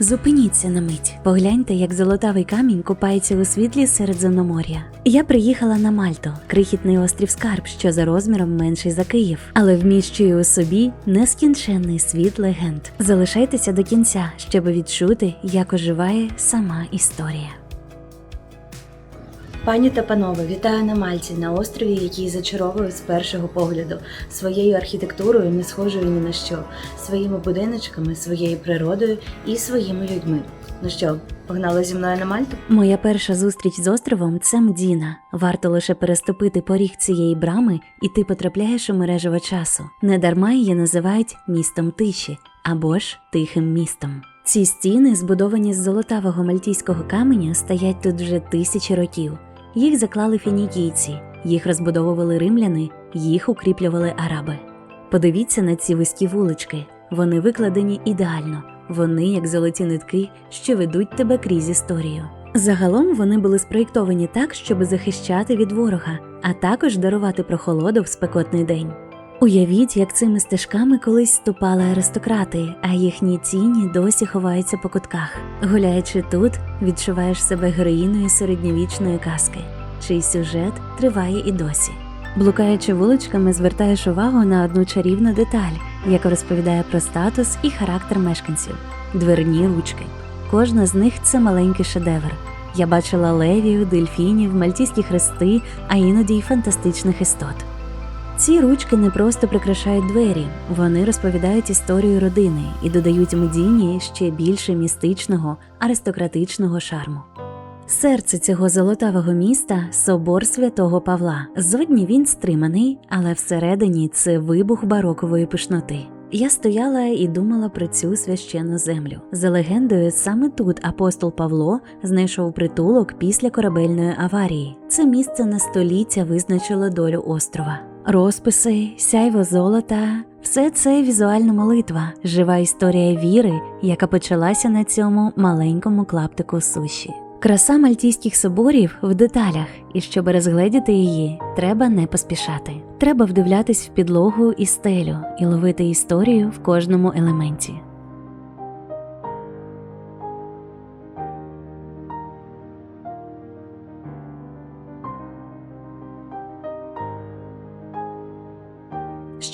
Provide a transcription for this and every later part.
Зупиніться на мить, погляньте, як золотавий камінь купається у світлі Середземномор'я. Я приїхала на Мальту, крихітний острів Скарб, що за розміром менший за Київ, але вміщує у собі нескінченний світ легенд. Залишайтеся до кінця, щоб відчути, як оживає сама історія. Пані та панове, вітаю на Мальті, на острові, який зачаровує з першого погляду, своєю архітектурою, не схожою ні на що, своїми будиночками, своєю природою і своїми людьми. Ну що, погнали зі мною на Мальту? Моя перша зустріч з островом це Мдіна. Варто лише переступити поріг цієї брами, і ти потрапляєш у мережево часу. Недарма її називають містом тиші або ж тихим містом. Ці стіни, збудовані з золотавого мальтійського каменя, стоять тут вже тисячі років. Їх заклали фінікійці, їх розбудовували римляни, їх укріплювали араби. Подивіться на ці вузькі вулички. Вони викладені ідеально. Вони як золоті нитки, що ведуть тебе крізь історію. Загалом вони були спроєктовані так, щоб захищати від ворога, а також дарувати прохолоду в спекотний день. Уявіть, як цими стежками колись ступали аристократи, а їхні тіні досі ховаються по кутках. Гуляючи тут, відчуваєш себе героїною середньовічної казки, чий сюжет триває і досі. Блукаючи вуличками, звертаєш увагу на одну чарівну деталь, яка розповідає про статус і характер мешканців дверні ручки. Кожна з них це маленький шедевр. Я бачила левів, дельфінів, мальтійські хрести, а іноді й фантастичних істот. Ці ручки не просто прикрашають двері, вони розповідають історію родини і додають Медіні ще більше містичного, аристократичного шарму. Серце цього золотавого міста собор святого Павла. Зодні він стриманий, але всередині це вибух барокової пишноти. Я стояла і думала про цю священну землю. За легендою, саме тут апостол Павло знайшов притулок після корабельної аварії. Це місце на століття визначило долю острова. Розписи, сяйво золота все це візуальна молитва, жива історія віри, яка почалася на цьому маленькому клаптику суші. Краса мальтійських соборів в деталях, і щоб розгледіти її, треба не поспішати. Треба вдивлятись в підлогу і стелю і ловити історію в кожному елементі.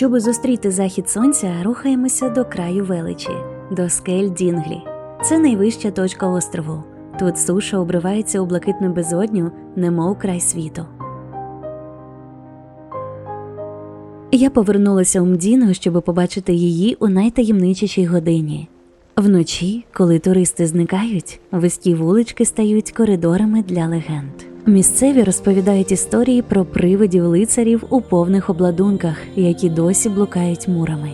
Щоб зустріти захід сонця, рухаємося до краю величі, до скель Дінглі. Це найвища точка острову. Тут суша обривається у блакитну безодню, немов край світу. Я повернулася у Мдіну, щоб побачити її у найтаємничішій годині. Вночі, коли туристи зникають, вузькі вулички стають коридорами для легенд. Місцеві розповідають історії про привидів лицарів у повних обладунках, які досі блукають мурами.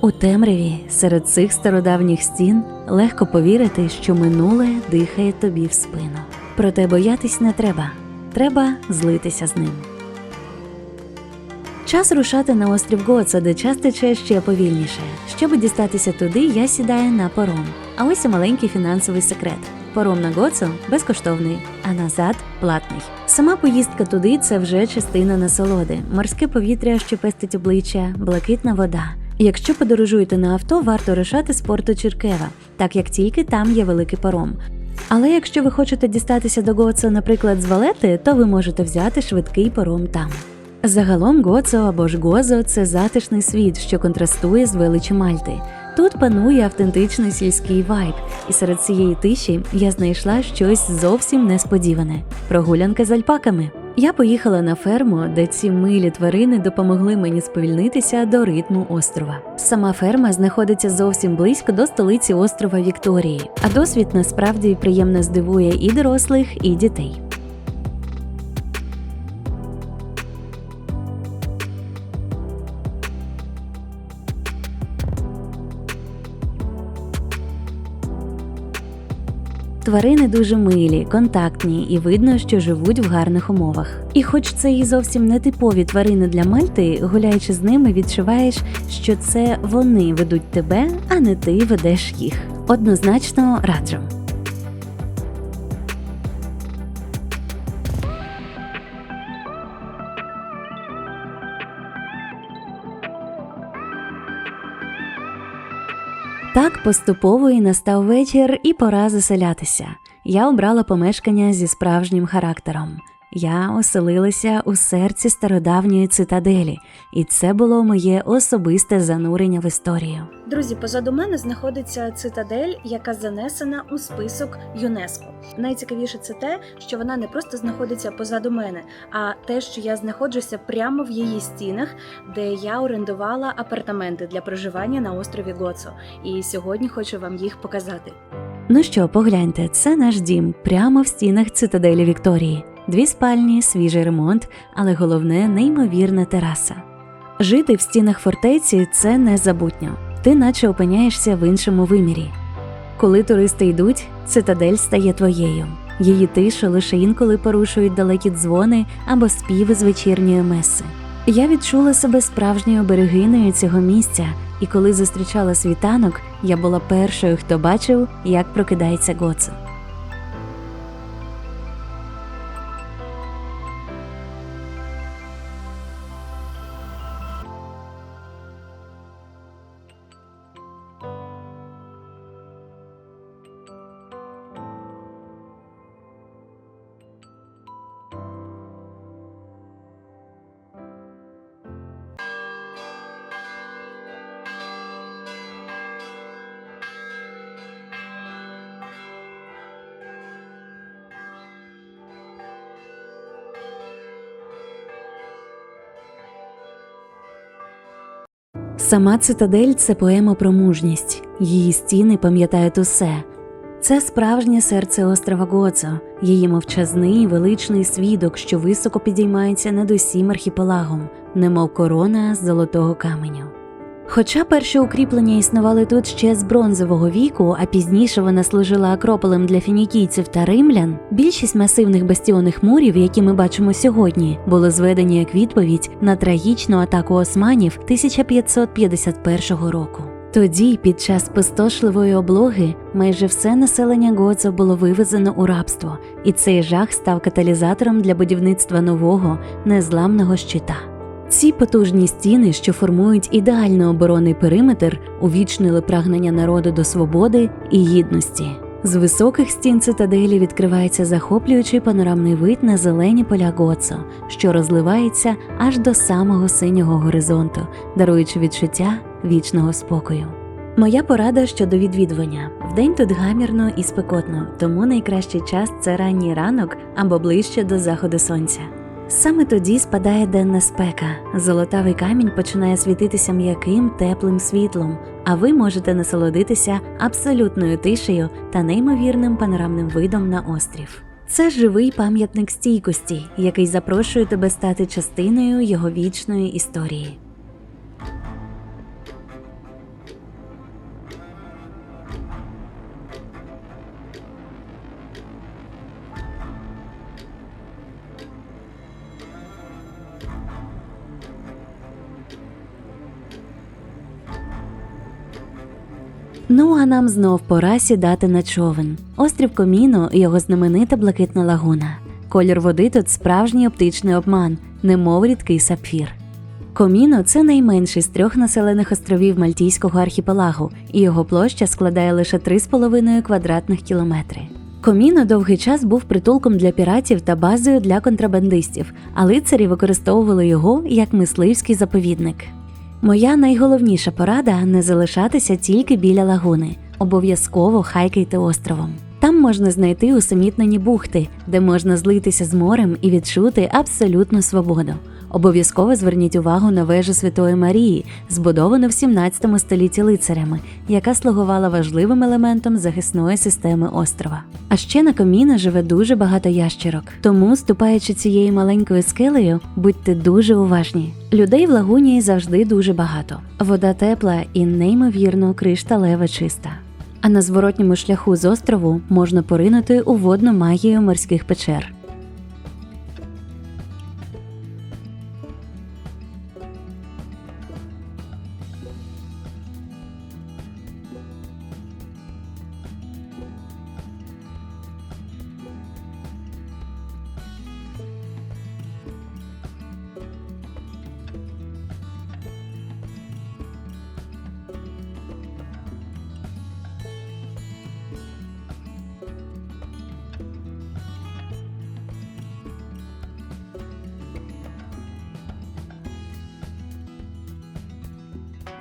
У темряві серед цих стародавніх стін легко повірити, що минуле дихає тобі в спину. Проте боятись не треба, треба злитися з ним. Час рушати на острів Гоца, де час тече ще повільніше. Щоб дістатися туди, я сідаю на паром. А ось і маленький фінансовий секрет. Паром на Гоцу безкоштовний, а назад платний. Сама поїздка туди це вже частина насолоди, морське повітря, що пестить обличчя, блакитна вода. Якщо подорожуєте на авто, варто рушати з порту Черкева, так як тільки там є великий паром. Але якщо ви хочете дістатися до Гоцо, наприклад, з Валети, то ви можете взяти швидкий паром там. Загалом Гоцо або ж Гозо це затишний світ, що контрастує з величі Мальти. Тут панує автентичний сільський вайб, і серед цієї тиші я знайшла щось зовсім несподіване прогулянки з альпаками. Я поїхала на ферму, де ці милі тварини допомогли мені сповільнитися до ритму острова. Сама ферма знаходиться зовсім близько до столиці острова Вікторії, а досвід насправді приємно здивує і дорослих, і дітей. Тварини дуже милі, контактні і видно, що живуть в гарних умовах. І хоч це і зовсім не типові тварини для Мальти, гуляючи з ними, відчуваєш, що це вони ведуть тебе, а не ти ведеш їх. Однозначно раджу. Так поступово і настав вечір, і пора заселятися. Я обрала помешкання зі справжнім характером. Я оселилася у серці стародавньої цитаделі, і це було моє особисте занурення в історію. Друзі, позаду мене знаходиться цитадель, яка занесена у список ЮНЕСКО. Найцікавіше це те, що вона не просто знаходиться позаду мене, а те, що я знаходжуся прямо в її стінах, де я орендувала апартаменти для проживання на острові Гоцо. І сьогодні хочу вам їх показати. Ну що, погляньте, це наш дім прямо в стінах цитаделі Вікторії. Дві спальні, свіжий ремонт, але головне неймовірна тераса. Жити в стінах фортеці це незабутньо. Ти наче опиняєшся в іншому вимірі. Коли туристи йдуть, цитадель стає твоєю. Її тишу лише інколи порушують далекі дзвони або співи з вечірньої меси. Я відчула себе справжньою берегинею цього місця, і коли зустрічала світанок, я була першою, хто бачив, як прокидається Гоцо. Сама цитадель це поема про мужність. Її стіни пам'ятають усе. Це справжнє серце острова Гоцо, її мовчазний величний свідок, що високо підіймається над усім архіпелагом, немов корона з золотого каменю. Хоча перші укріплення існували тут ще з бронзового віку, а пізніше вона служила акрополем для фінікійців та римлян, більшість масивних бастіонних мурів, які ми бачимо сьогодні, були зведені як відповідь на трагічну атаку османів 1551 року. Тоді, під час спустошливої облоги, майже все населення Гоцо було вивезено у рабство, і цей жах став каталізатором для будівництва нового незламного щита. Ці потужні стіни, що формують ідеально оборонний периметр, увічнили прагнення народу до свободи і гідності. З високих стін цитаделі відкривається захоплюючий панорамний вид на зелені поля Гоцо, що розливається аж до самого синього горизонту, даруючи відчуття вічного спокою. Моя порада щодо відвідування вдень тут гамірно і спекотно, тому найкращий час це ранній ранок або ближче до заходу сонця. Саме тоді спадає денна спека. Золотавий камінь починає світитися м'яким теплим світлом, а ви можете насолодитися абсолютною тишею та неймовірним панорамним видом на острів. Це живий пам'ятник стійкості, який запрошує тебе стати частиною його вічної історії. Ну а нам знов пора сідати на човен. Острів Коміно його знаменита блакитна лагуна. Колір води тут справжній оптичний обман, немов рідкий сапфір. Коміно це найменший з трьох населених островів Мальтійського архіпелагу, і його площа складає лише 3,5 квадратних кілометри. Коміно довгий час був притулком для піратів та базою для контрабандистів, а лицарі використовували його як мисливський заповідник. Моя найголовніша порада не залишатися тільки біля лагуни. Обов'язково хайкайте островом. Там можна знайти усамітнені бухти, де можна злитися з морем і відчути абсолютну свободу. Обов'язково зверніть увагу на вежу Святої Марії, збудовану в 17 столітті лицарями, яка слугувала важливим елементом захисної системи острова. А ще на коміна живе дуже багато ящерок. Тому, ступаючи цією маленькою скелею, будьте дуже уважні. Людей в лагуні завжди дуже багато. Вода тепла і неймовірно кришталево чиста. А на зворотньому шляху з острову можна поринути у водну магію морських печер.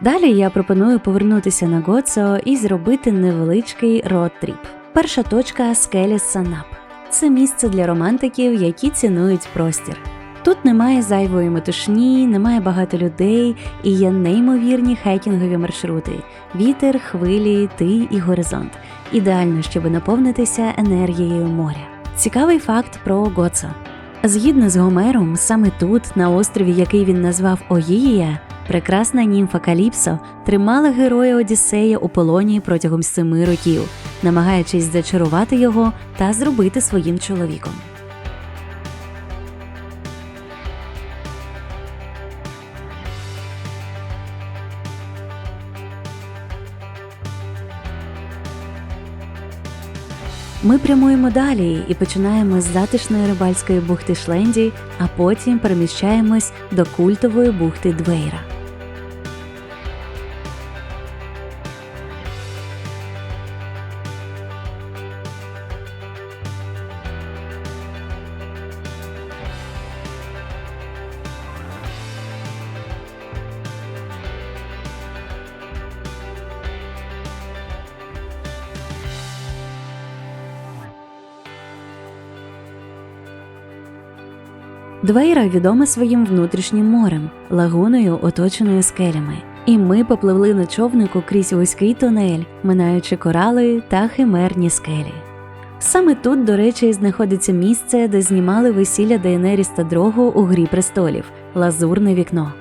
Далі я пропоную повернутися на Гоцо і зробити невеличкий род-тріп. Перша точка скелі Санап. Це місце для романтиків, які цінують простір. Тут немає зайвої метушні, немає багато людей і є неймовірні хайкінгові маршрути: вітер, хвилі, ти і горизонт. Ідеально, щоб наповнитися енергією моря. Цікавий факт про Гоцо. Згідно з Гомером, саме тут, на острові, який він назвав Оїя, прекрасна німфа Каліпсо тримала героя Одіссея у полоні протягом семи років, намагаючись зачарувати його та зробити своїм чоловіком. Ми прямуємо далі і починаємо з затишної рибальської бухти Шленді, а потім переміщаємось до культової бухти Двейра. Двейра відома своїм внутрішнім морем, лагуною, оточеною скелями. І ми попливли на човнику крізь вузький тунель, минаючи корали та химерні скелі. Саме тут, до речі, знаходиться місце, де знімали весілля Дейенеріс та Дрогу у Грі престолів лазурне вікно.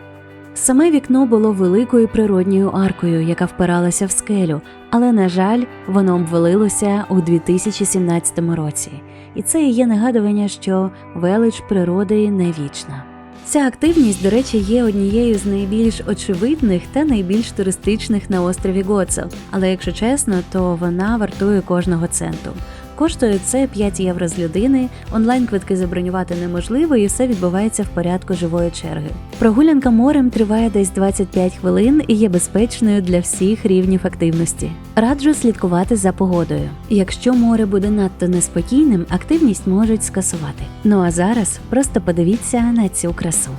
Саме вікно було великою природньою аркою, яка впиралася в скелю, але, на жаль, воно обвалилося у 2017 році. І це і є нагадування, що велич природи не вічна. Ця активність, до речі, є однією з найбільш очевидних та найбільш туристичних на острові Гоцел. Але якщо чесно, то вона вартує кожного центу. Коштує це 5 євро з людини, онлайн квитки забронювати неможливо, і все відбувається в порядку живої черги. Прогулянка морем триває десь 25 хвилин і є безпечною для всіх рівнів активності. Раджу слідкувати за погодою. Якщо море буде надто неспокійним, активність можуть скасувати. Ну а зараз просто подивіться на цю красу.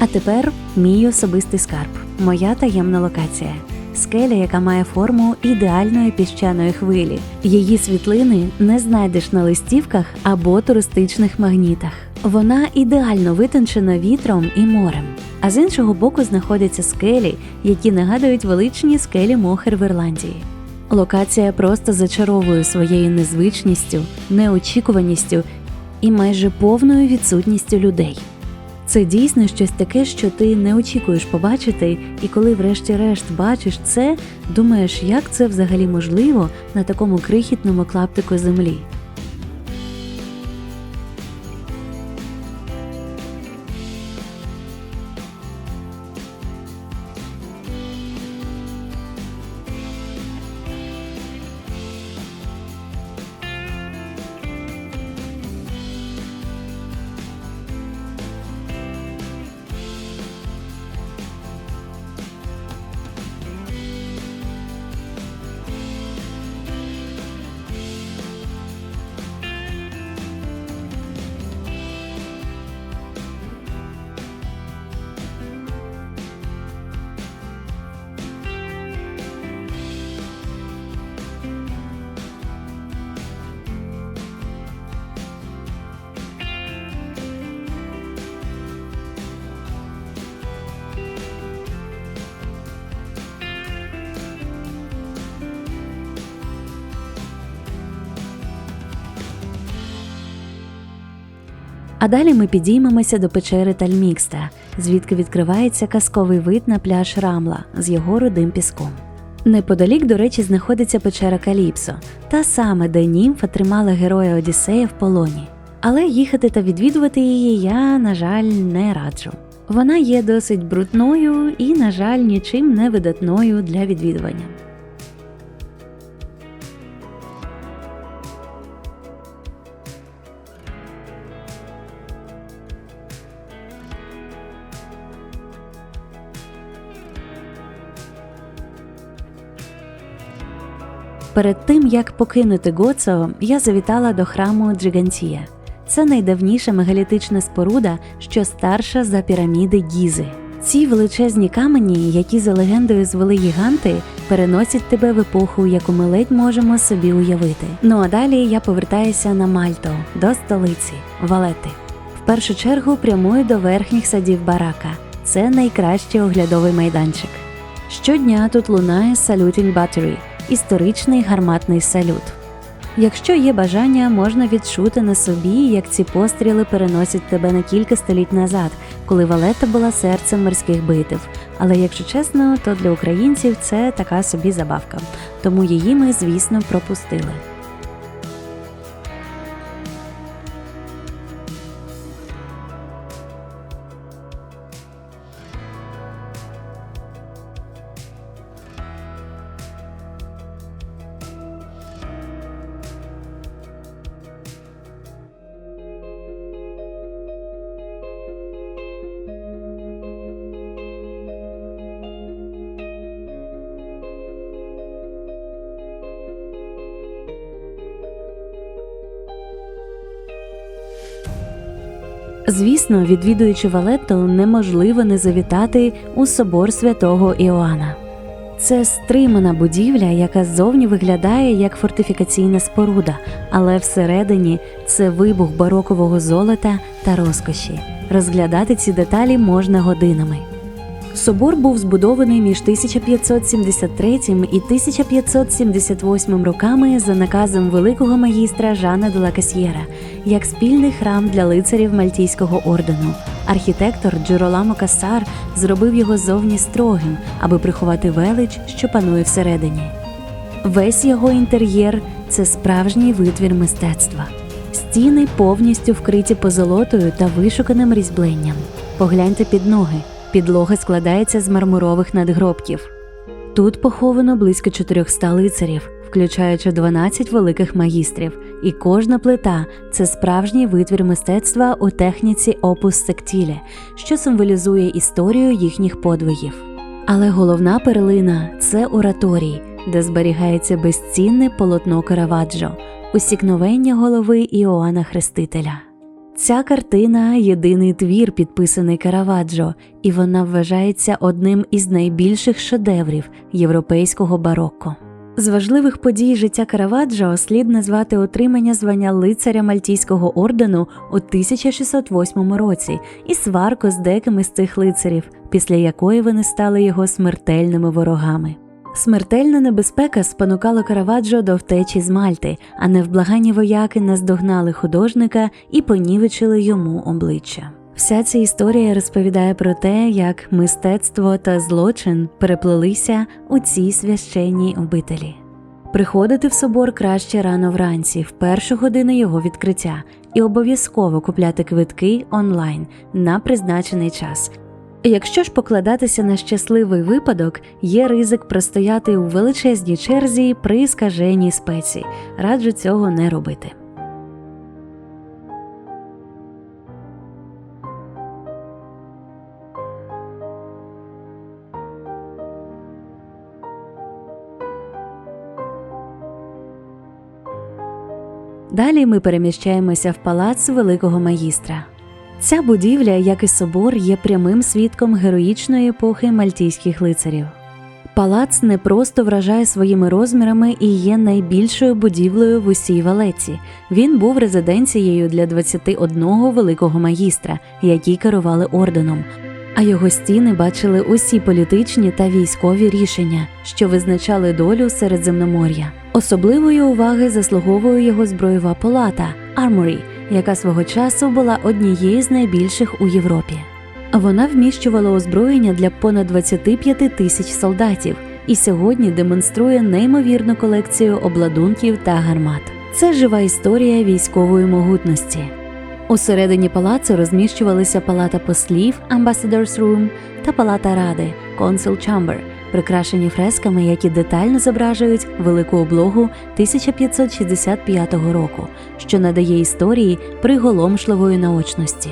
А тепер мій особистий скарб, моя таємна локація. Скеля, яка має форму ідеальної піщаної хвилі. Її світлини не знайдеш на листівках або туристичних магнітах. Вона ідеально витончена вітром і морем. А з іншого боку знаходяться скелі, які нагадують величні скелі Мохер в Ірландії. Локація просто зачаровує своєю незвичністю, неочікуваністю і майже повною відсутністю людей. Це дійсно щось таке, що ти не очікуєш побачити, і коли врешті-решт бачиш це, думаєш, як це взагалі можливо на такому крихітному клаптику землі. Далі ми підіймемося до печери Тальмікста, звідки відкривається казковий вид на пляж Рамла з його рудим піском. Неподалік, до речі, знаходиться печера Каліпсо, та саме, де німфа тримала героя Одіссея в полоні. Але їхати та відвідувати її я, на жаль, не раджу. Вона є досить брудною і, на жаль, нічим не видатною для відвідування. Перед тим як покинути Гоцо, я завітала до храму Джигантія. Це найдавніша мегалітична споруда, що старша за піраміди Гізи. Ці величезні камені, які за легендою звели гіганти, переносять тебе в епоху, яку ми ледь можемо собі уявити. Ну а далі я повертаюся на Мальто до столиці Валети. В першу чергу прямую до верхніх садів барака. Це найкращий оглядовий майданчик. Щодня тут лунає Saluting Battery – історичний гарматний салют. Якщо є бажання, можна відчути на собі, як ці постріли переносять тебе на кілька століть назад, коли Валета була серцем морських битв. Але якщо чесно, то для українців це така собі забавка, тому її ми, звісно, пропустили. Звісно, відвідуючи Валетту, неможливо не завітати у собор святого Іоанна. Це стримана будівля, яка ззовні виглядає як фортифікаційна споруда, але всередині це вибух барокового золота та розкоші. Розглядати ці деталі можна годинами. Собор був збудований між 1573 і 1578 роками за наказом великого магістра Жана де ла Касьєра як спільний храм для лицарів Мальтійського ордену. Архітектор Джероламо Касар зробив його зовні строгим, аби приховати велич, що панує всередині. Весь його інтер'єр це справжній витвір мистецтва. Стіни повністю вкриті позолотою та вишуканим різьбленням. Погляньте під ноги. Підлога складається з мармурових надгробків. Тут поховано близько 400 лицарів, включаючи 12 великих магістрів, і кожна плита це справжній витвір мистецтва у техніці опус сектіле, що символізує історію їхніх подвигів. Але головна перлина це ораторій, де зберігається безцінне полотно Караваджо, усікновення голови Іоанна Хрестителя. Ця картина єдиний твір, підписаний Караваджо, і вона вважається одним із найбільших шедеврів європейського барокко. З важливих подій життя Караваджо слід назвати отримання звання лицаря Мальтійського ордену у 1608 році і сварку з деякими з цих лицарів, після якої вони стали його смертельними ворогами. Смертельна небезпека спонукала Караваджо до втечі з Мальти, а невблаганні вояки наздогнали художника і понівечили йому обличчя. Вся ця історія розповідає про те, як мистецтво та злочин переплелися у цій священній обителі. Приходити в собор краще рано вранці, в першу годину його відкриття, і обов'язково купляти квитки онлайн на призначений час. Якщо ж покладатися на щасливий випадок, є ризик простояти у величезній черзі при скаженій спеці. Раджу цього не робити. Далі ми переміщаємося в палац великого магістра. Ця будівля, як і собор, є прямим свідком героїчної епохи мальтійських лицарів. Палац не просто вражає своїми розмірами і є найбільшою будівлею в усій Валеці. Він був резиденцією для 21 великого магістра, які керували орденом. А його стіни бачили усі політичні та військові рішення, що визначали долю Середземномор'я. Особливої уваги заслуговує його зброєва палата Armory, яка свого часу була однією з найбільших у Європі. Вона вміщувала озброєння для понад 25 тисяч солдатів і сьогодні демонструє неймовірну колекцію обладунків та гармат. Це жива історія військової могутності. Усередині палацу розміщувалися палата послів Ambassador's Room та палата ради Council Chamber, прикрашені фресками, які детально зображують велику облогу 1565 року, що надає історії приголомшливої наочності.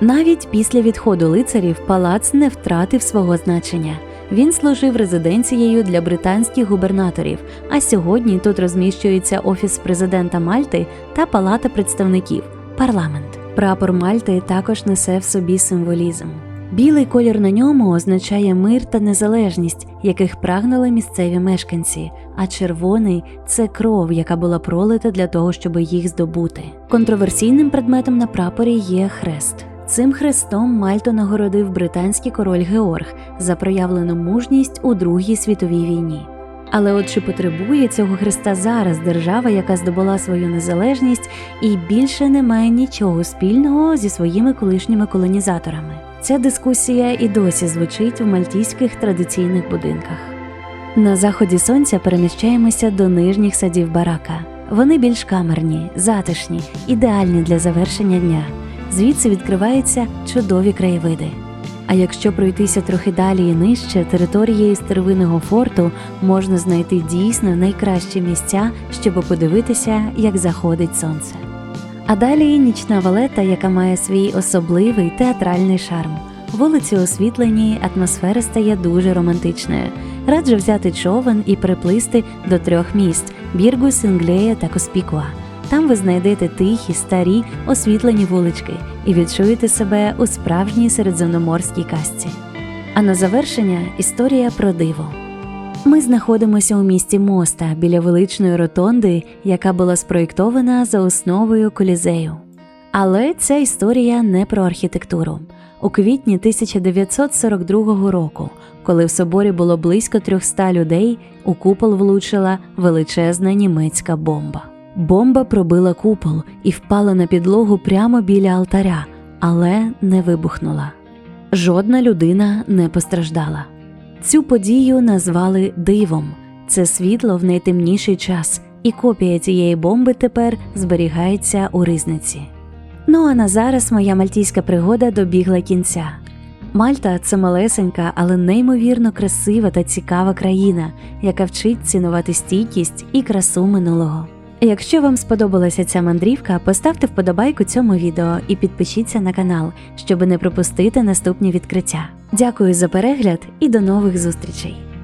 Навіть після відходу лицарів палац не втратив свого значення. Він служив резиденцією для британських губернаторів, а сьогодні тут розміщується офіс президента Мальти та Палата представників парламент. Прапор Мальти також несе в собі символізм. Білий колір на ньому означає мир та незалежність, яких прагнули місцеві мешканці, а червоний це кров, яка була пролита для того, щоб їх здобути. Контроверсійним предметом на прапорі є хрест. Цим хрестом Мальту нагородив британський король Георг за проявлену мужність у Другій світовій війні. Але от чи потребує цього хреста зараз держава, яка здобула свою незалежність і більше не має нічого спільного зі своїми колишніми колонізаторами? Ця дискусія і досі звучить в мальтійських традиційних будинках. На заході сонця переміщаємося до нижніх садів барака. Вони більш камерні, затишні, ідеальні для завершення дня. Звідси відкриваються чудові краєвиди. А якщо пройтися трохи далі і нижче, територією старовинного форту можна знайти дійсно найкращі місця, щоб подивитися, як заходить сонце. А далі нічна валета, яка має свій особливий театральний шарм. Вулиці освітлені, атмосфера стає дуже романтичною. Раджу взяти човен і приплисти до трьох міст Біргу, Синглея та Коспікуа. Там ви знайдете тихі, старі, освітлені вулички і відчуєте себе у справжній середземноморській казці. А на завершення історія про диво. Ми знаходимося у місті Моста біля величної ротонди, яка була спроєктована за основою колізею. Але ця історія не про архітектуру. У квітні 1942 року, коли в соборі було близько 300 людей, у купол влучила величезна німецька бомба. Бомба пробила купол і впала на підлогу прямо біля алтаря, але не вибухнула. Жодна людина не постраждала. Цю подію назвали дивом. Це світло в найтемніший час, і копія цієї бомби тепер зберігається у ризниці. Ну а на зараз моя мальтійська пригода добігла кінця. Мальта це малесенька, але неймовірно красива та цікава країна, яка вчить цінувати стійкість і красу минулого. Якщо вам сподобалася ця мандрівка, поставте вподобайку цьому відео і підпишіться на канал, щоб не пропустити наступні відкриття. Дякую за перегляд і до нових зустрічей!